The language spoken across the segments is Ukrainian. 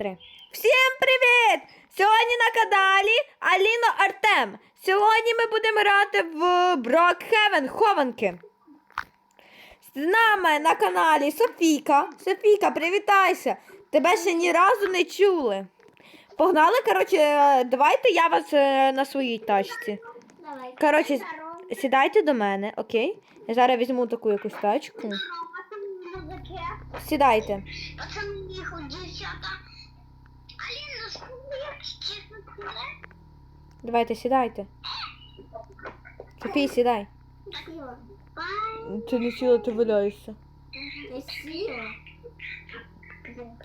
три. Всім привіт! Сьогодні на каналі Аліна Артем. Сьогодні ми будемо грати в Брокхевен Хованки. З нами на каналі Софійка. Софійка, привітайся! Тебе ще ні разу не чули. Погнали, коротше, е, давайте я вас е, на своїй тачці. Коротше, сідайте до мене, окей? Я зараз візьму таку якусь тачку. Сідайте. Їх дівчата. Аліна, скажи, як чесно сказати? Давайте, сідайте. Софій, сідай. Ти не сіла, ти валяєшся. Я сіла.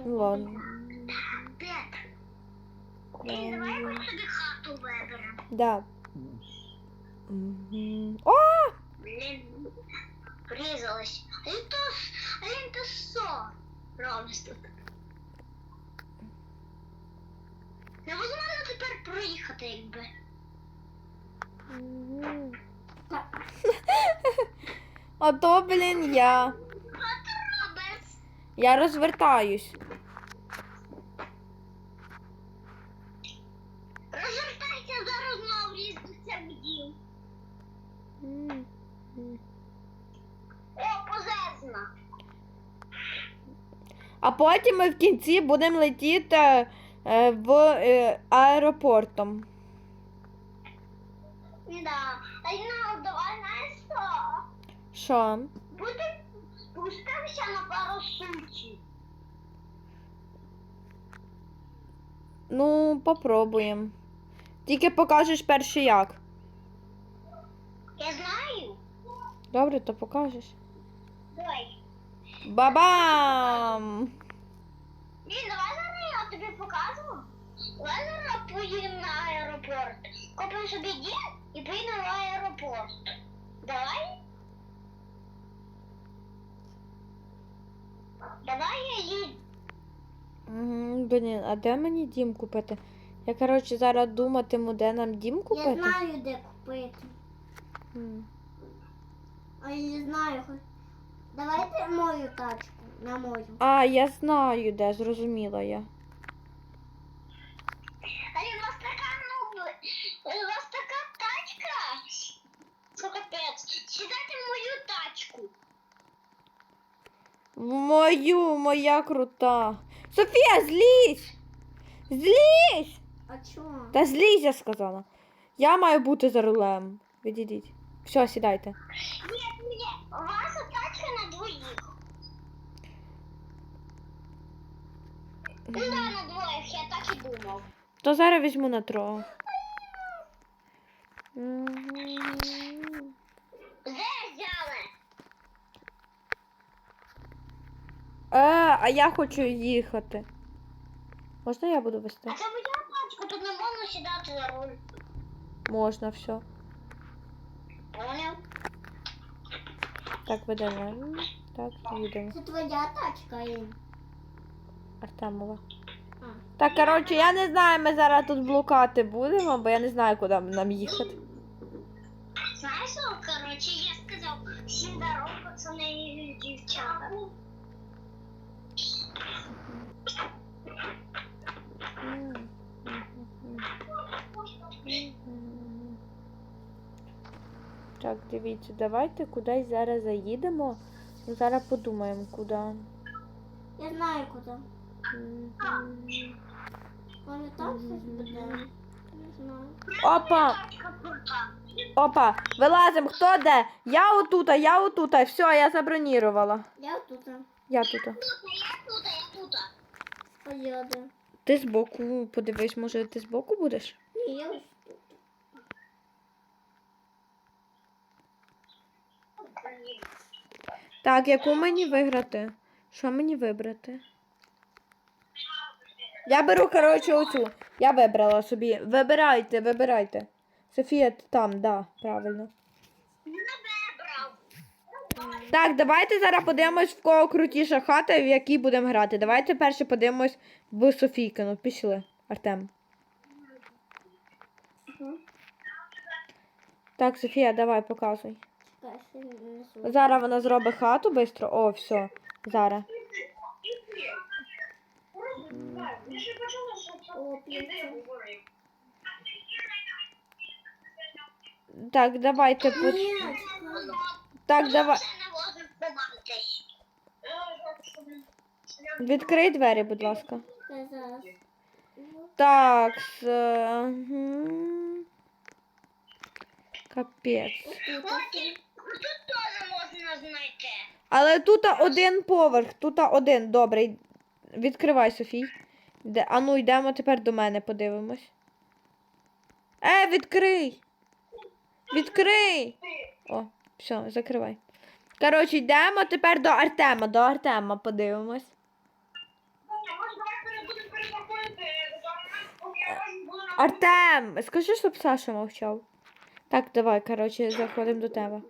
Ладно. Ей, давай якусь собі хату виберемо. Да. Мгм. О! Блін, врізалась. А він то, а він то що робиш тут? Невозможно тепер проїхати, якби. А то, блін, я. А ти робиш? Я розвертаюсь. Розвертайся зараз знову різниця в дім. О, позезна. А потім ми в кінці будемо летіти в е, аеропортом. Да. Аліна, давай знаєш що? Що? Буде спустимося на парашуті. Ну, попробуємо. Тільки покажеш перше як. Я знаю. Добре, то покажеш. Давай. Бабам! Ні, давай зараз я тобі покажу. Зараз поїдемо на аеропорт. Купимо собі дім і поїдемо в аеропорт. Давай? Давай я їду. Мгм, Блін, а де мені дім купити? Я, коротше, зараз думатиму, де нам дім купити. Я знаю, де купити. А я не знаю. Давайте мою тачку. На мою. А, я знаю, де, зрозуміла я. Але у вас така, ну, у вас така тачка. Що капець. Сідайте в мою тачку. Мою, моя крута. Софія, злізь! Злізь! А чого? Та злізь, я сказала. Я маю бути за рулем. Відійдіть. Все, сідайте. Ні, ні, ваша тачка на двоїх. Ну да, на двоїх, я так і думав. То зараз візьму на тро. Мгм. Де взяли? Е, а я хочу їхати. Можна я буду вести? А це моя тачка, тут не можна сідати за руль. Можна, все. Поняв? Так, ведемо. Так, їдемо. Це твоя тачка, Ін. Артемова. Так, коротше, я не знаю, ми зараз тут блукати будемо, бо я не знаю, куди нам їхати. Знаєш, що, коротше, я сказав, всім дорог, пацани і дівчата. Так, дивіться, давайте кудись зараз заїдемо. Ну, Зараз подумаємо, куди. Я знаю куди. Мгм. Може там щось буде? Не знаю. Опа! Опа! Вилазимо, хто де? Я отута, я отута. Все, я забронірувала. Я тут. Я тут. Тут, я тут, я тут. Ти збоку, подивись, може ти збоку будеш? Ні, я ось тут. Так, яку мені виграти? Що мені вибрати? Я беру, коротше, оцю. Я вибрала собі. Вибирайте, вибирайте. Софія, ти там, да, правильно. Так, давайте зараз подивимось, в кого крутіша хата в якій будемо грати. Давайте перше подивимось в Софійкину. Пішли, Артем. Так, Софія, давай, показуй. Зараз вона зробить хату швидко. О, все. Зараз. Ще що іди. Так, давайте по... Так, давай. Відкрий двері, будь ласка. Так. с- мгм. Капець. Тут теж можна знайти. Але тут один поверх, тут один добрий. Відкривай, Софій. Де? А ну йдемо тепер до мене, подивимось. Е, відкрий! Відкрий! О, все, закривай. Коротше, йдемо тепер до Артема. До Артема подивимось. Артем! Скажи, щоб Саша мовчав. Так, давай, коротше, заходимо до тебе.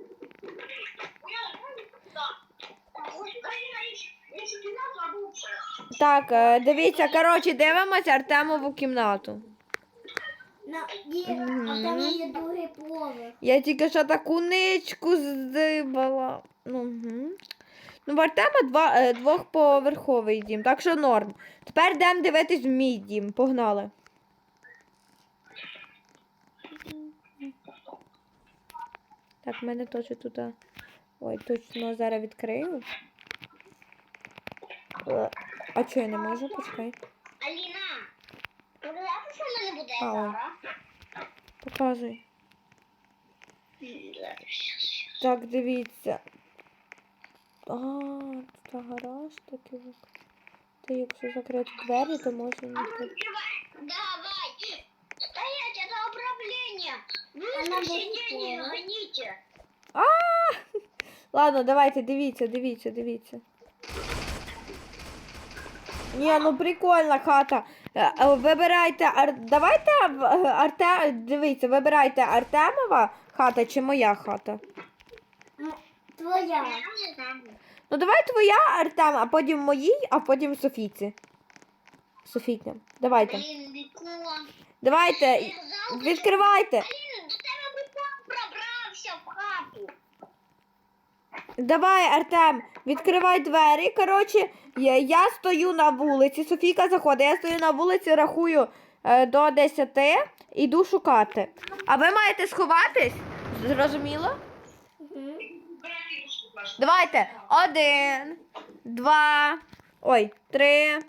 Так, е, дивіться, коротше, дивимось Артемову кімнату. На, є, а там є другий поверх. Я тільки що таку ничку здибала. Ну, угу. ну в Артема два, е, двохповерховий дім, так що норм. Тепер йдемо дивитись в мій дім. Погнали. Так, в мене теж тут. а, Ой, точно зараз відкрию. Е, А чого я не можу? Почекай. Аліна, подивися, що в мене буде А, ой. зараз. Показуй. Зараз, щас, щас. Так, дивіться. А, тут гараж такий. Та якщо закрити двері, то можна А не ну, так. открывай. Давай. Стоять, это управление. Вы Она все будет деньги плохо. гоните. А! Ладно, давайте, дивіться, дивіться, дивіться. Ні, ну прикольна хата. Е, е, Вибирайте Ар... Давайте е, Арте... Дивіться, вибирайте Артемова хата чи моя хата. Твоя. Ну давай твоя Артем, а потім моїй, а потім Софійці. Софійка. Давайте. Давайте. Відкривайте. Блин, з тебе бекон пробрався в хату. Давай, Артем, відкривай двері. Коротше, я, я стою на вулиці. Софійка заходить. Я стою на вулиці, рахую е, до 10, іду шукати. А ви маєте сховатись? Зрозуміло? Давайте. Один, два, ой, три,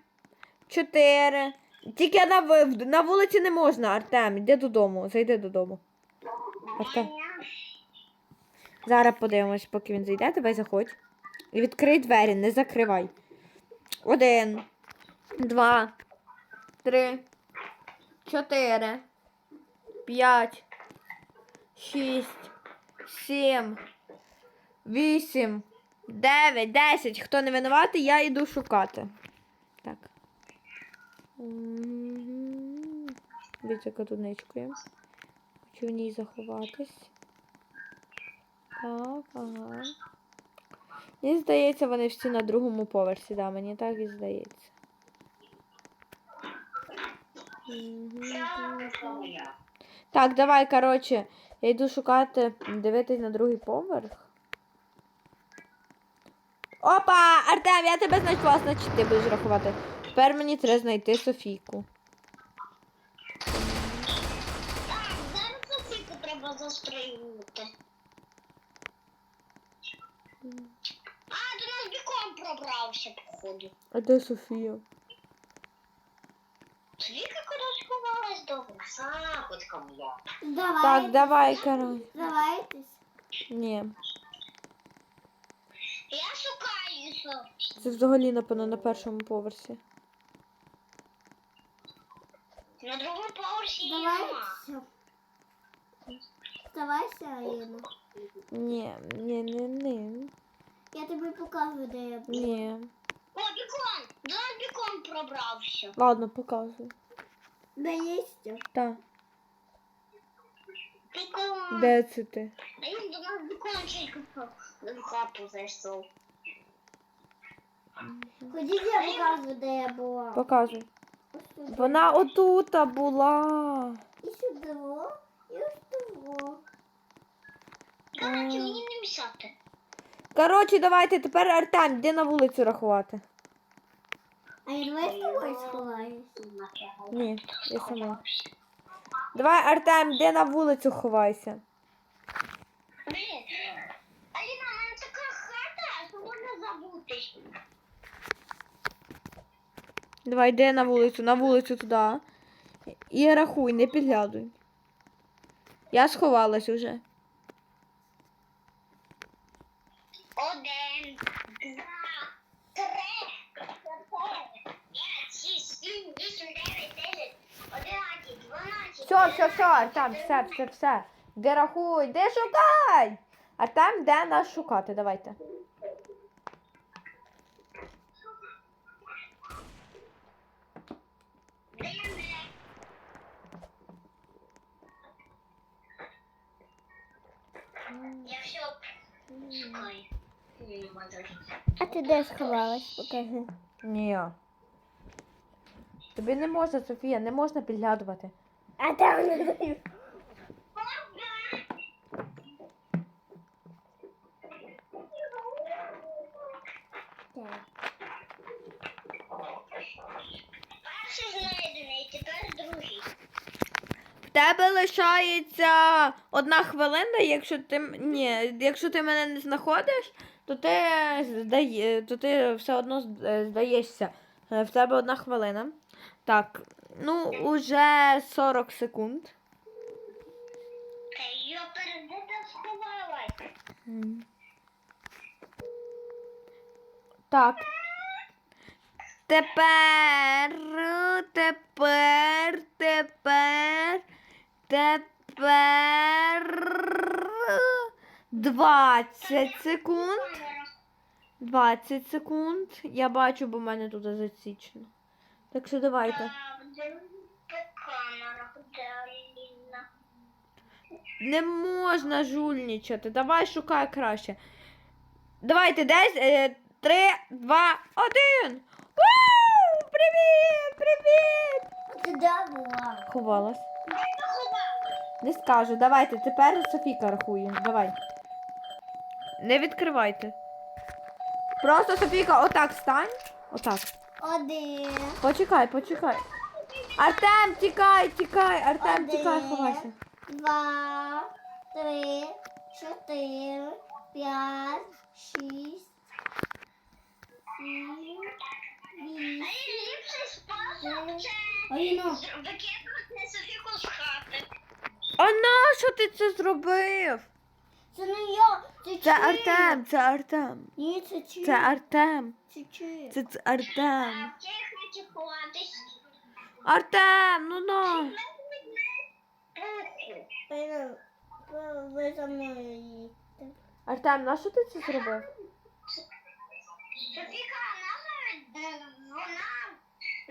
чотири. Тільки на, на вулиці не можна, Артем. Йди додому. Зайди додому. Артем. Зараз подивимось, поки він зайде, давай заходь. І відкрий двері, не закривай. Один, два, три, чотири, п'ять, шість, сім, вісім, дев'ять, десять. Хто не винуватий, я йду шукати. Так. Дивіться, яка тут. Хочу в ній заховатись. Так, ага. Мені здається, вони всі на другому поверсі, да, мені так і здається. Так, давай, коротше, я йду шукати, дивитись на другий поверх. Опа! Артем, я тебе знайшла, значить ти будеш рахувати. Тепер мені треба знайти Софійку. Так, зараз Софіку треба застрелити. А, до нас бікон пробрався, походу. А де Софія? Софіка кудись ховалась довго. Западка моя. Давай. Так, давай, коротше. Давайтесь. Ні. Я шукаю Софі. Це взагалі, напевно, на першому поверсі. На другому поверсі її нема. Давайте. Давайся, Аліна. Ні, ні, ні, ні. Я тобі покажу, де я була. Ні. О, бікон! До нас бікон пробрався. Ладно, показуй. Де є? Так. Бікон. Де це ти? А він до нас бікончик в хату зайшов. Ходіть, я покажу, де я була. Показуй. Вона отута була. І сюди, і ось тут. Коротше, мені не мішати. Коротше, давайте тепер Артем, йди на вулицю рахувати. А я давай з тобою сховаюсь. Ні, я сама. Давай, Артем, йди на вулицю ховайся. Блін, Аліна, в мене така хата, що можна забутись. Давай, йди на вулицю, на вулицю туди. І рахуй, не підглядуй. Я сховалась уже. Один, два, три, чотири, п'ять, шість, сім, вісім, дев'ять, десять, одинадцять, дванадцять. Все, все, все, Артем, все, все, все. Де рахуй, де шукай? Артем, де нас шукати? Давайте. Я все шукаю. Не. А ти де сховалась? Покажи. Ні. Тобі не можна, Софія, не можна підглядувати. А там не даю. Так. Перший знайдений, тепер другий. В тебе лишається одна хвилина, якщо ти ні, якщо ти мене не знаходиш, то ти здає, то ти все одно е, здаєшся. Е, В тебе одна хвилина. Так, ну уже 40 секунд. Я перед сховалась. Так. Тепер, тепер, тепер, тепер 20 секунд. 20 секунд. Я бачу, бо в мене тут засічено. Так що давайте. Не можна жульничати. Давай шукай краще. Давайте десь. Е, три, два, один. Вау! Привіт! Привіт! Ховалась. Не скажу. Давайте, тепер Софійка рахує. Давай. Не відкривайте. Просто Софійка, отак стань. Отак. Один. Почекай, почекай. Артем, тікай, тікай, Артем, тікай, ховайся. Два, три, чотири, п'ять, шість, сім, вісім. Найліпший спосіб це Аліна. Софіку з хати. А нащо ти це зробив? Це не я, це Це? Артем, це Артем. Ні, це чи. Це Артем. Це чи. Це, це Артем. Артем, ну ну. Ви- ви за мною їдьте. Артем, нащо ти це зробив? Софіка, наша вона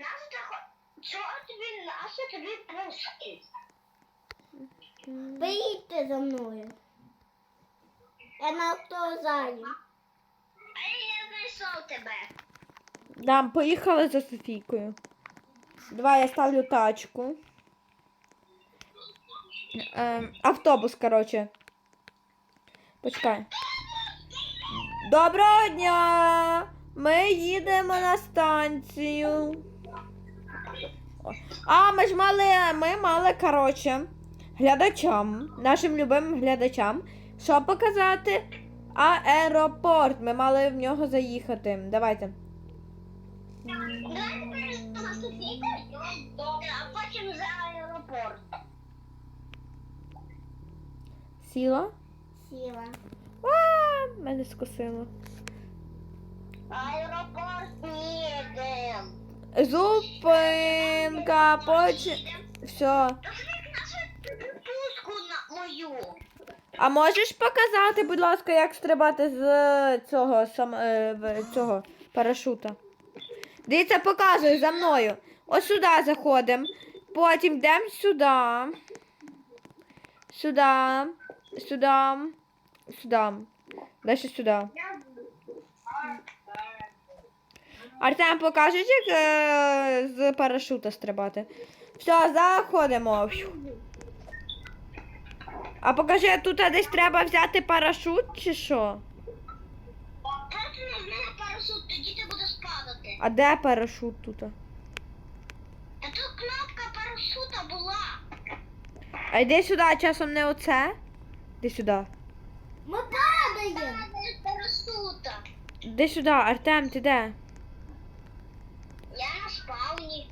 наша. Чого тобі наша тобі пуски? Ви за мною. Я на автозалі. А я знайшов тебе. Дам, поїхали за Софійкою. Давай я ставлю тачку. Ем, автобус, коротше. Почекай. Доброго дня! Ми їдемо на станцію. А, ми ж мали, ми мали, коротше, глядачам, нашим любимим глядачам, що показати? Аеропорт. Ми мали в нього заїхати. Давайте. Давай тепер за а потім за аеропорт. Сіла. Сіла. А, мене скосило. Аеропорт їдем. Зупинка, поч... Все. Софійка, нашу пуску на мою. А можеш показати, будь ласка, як стрибати з цього сам е, цього парашута? Дивіться, показую за мною. Ось сюди заходимо. Потім йдемо сюди. Сюди. Сюди. Сюди. Далі сюди. Артем, покажеш, як е, з парашута стрибати? Все, заходимо. А покажи, тут десь треба взяти парашут чи що? Не мене парашут, тоді ти будеш падати. А де парашут тут? Та тут кнопка парашута була. А йди сюди, а часом не оце? Іди сюди. Ми падаємо. Та парашута. Іди сюди, Артем, ти де? Я на спавні.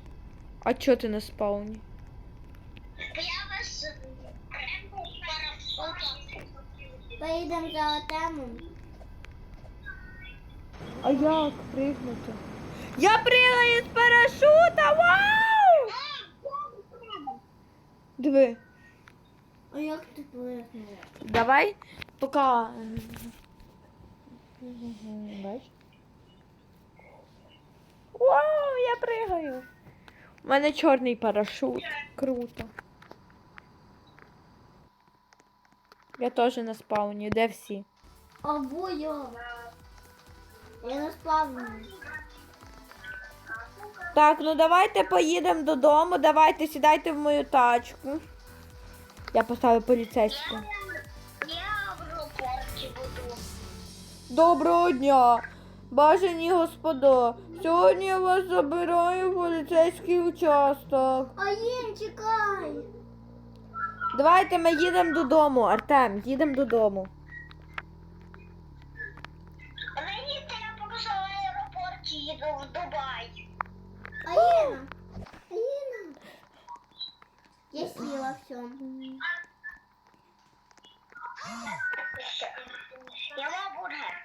А чого ти на спауні? Бо я без парашута. Поїдемо за Артемом. А як пригнути? Я пригаю з парашута! Вау! Диви. А як ти пригнула? Давай, пока. Бач? Вау, я пригаю. У мене чорний парашут. Круто. Я теж на спауні. Де всі? Або я. Я не сплавлю. Так, ну давайте поїдемо додому. Давайте сідайте в мою тачку. Я поставив поліцейську. Я в аеропорті буду. Доброго дня, бажані господа. Сьогодні я вас забираю в поліцейський участок. А їм чекай. Давайте ми їдемо додому, Артем, їдемо додому. Мені я покажу в аеропорті, їду в Дубай. Аліна. Аліна. Я сіла все. Я мав бургер.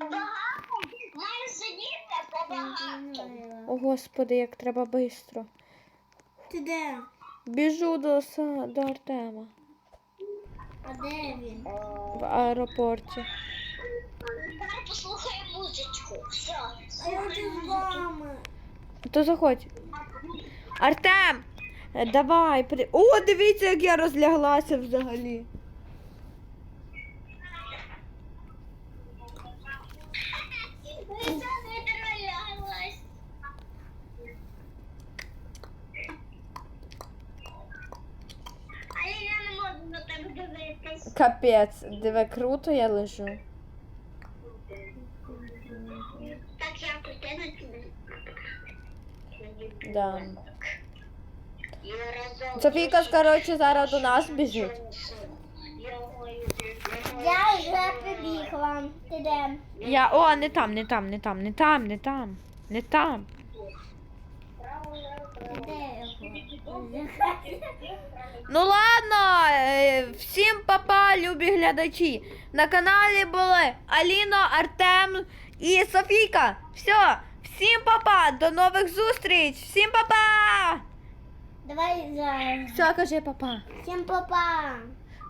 Багато. Маю сидіти побагато. О, господи, як треба швидко. Ти де? Біжу до, са- до Артема А де він? в аеропорті. Давай послухаємо музичку. Все. А я хочу з вами. То заходь. Артем! е, Давай, при... О, дивіться, як я розляглася взагалі. Ти не тролялась. Але я не можу на тебе дивитись. Капець, диви, круто я лежу. Так я притягну тебе. Да. Софійка, коротше, зараз до нас біжить. Я вже прибігла. Ти де? Я. О, не там, не там, не там, не там, не там, не там. Де? Ну ладно, е, всім папа, любі глядачі. На каналі були Аліна, Артем і Софійка. Все, всім папа, до нових зустріч, всім папа. Давай зараз. Все, кажи папа. Всім папа.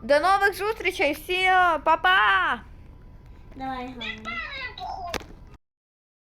До нових зустрічей, всім папа. Давай, Ганя.